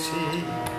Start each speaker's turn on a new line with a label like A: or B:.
A: See.